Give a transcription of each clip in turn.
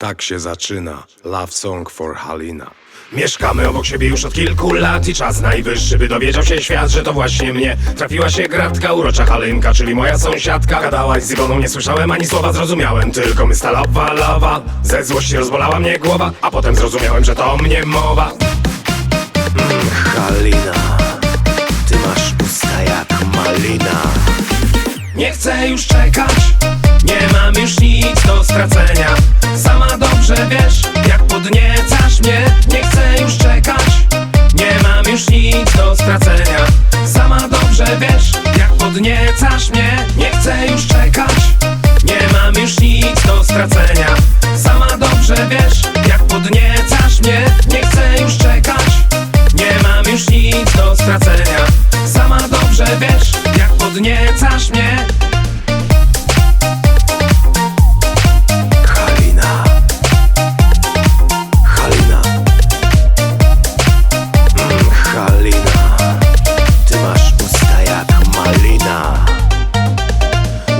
Tak się zaczyna Love Song for Halina. Mieszkamy obok siebie już od kilku lat i czas najwyższy, by dowiedział się świat, że to właśnie mnie trafiła się gratka, urocza Halynka, czyli moja sąsiadka. Gadałaś z Iwoną, nie słyszałem ani słowa, zrozumiałem tylko my stalowa lawa. Ze złości rozbolała mnie głowa, a potem zrozumiałem, że to mnie mowa. Mm, Halina, ty masz usta jak malina Nie chcę już czekać, nie mam już nic do stracenia wiesz, jak podniecasz mnie Nie chcę już czekać, nie mam już nic do stracenia. Sama dobrze wiesz, jak podniecasz mnie Nie chcę już czekać, nie mam już nic do stracenia. Sama dobrze wiesz, jak podniecasz mnie Nie chcę już czekać, nie mam już nic do stracenia. Sama dobrze wiesz, jak podniecasz mnie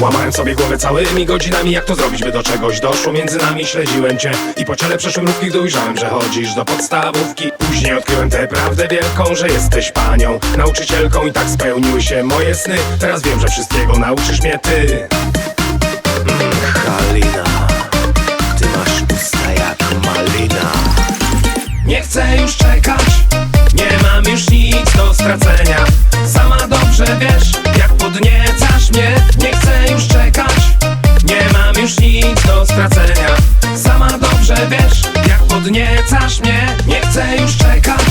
Łamałem sobie głowę całymi godzinami Jak to zrobić, by do czegoś doszło. Między nami Śledziłem cię i po ciele przeszły mrówki Gdy ujrzałem, że chodzisz do podstawówki. Później odkryłem tę prawdę wielką Że jesteś panią, nauczycielką I tak spełniły się moje sny. Teraz wiem, że wszystkiego nauczysz mnie ty. Halina podniecasz mnie Nie chcę już czekać.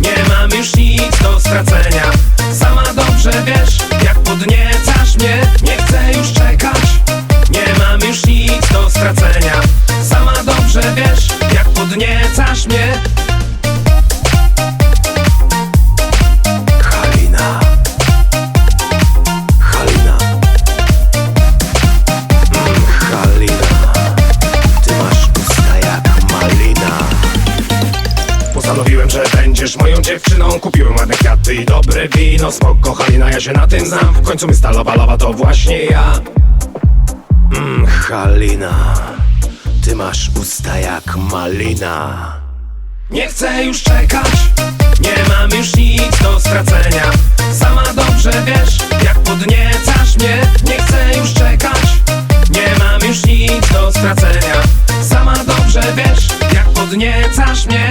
Nie mam już nic do stracenia. Sama dobrze wiesz Jak podniecasz mnie Nie chcę już czekać. Nie mam już nic do stracenia będziesz moją dziewczyną Kupiłem ładne kwiaty i dobre wino. Spoko Halina, ja się na tym znam. W końcu mi stalowa lawa to właśnie ja. Mmm, Halina Ty masz usta jak malina. Nie chcę już czekać Nie mam już nic do stracenia. Sama dobrze wiesz Jak podniecasz mnie. Nie chcę już czekać Nie mam już nic do stracenia. Sama dobrze wiesz Jak podniecasz mnie.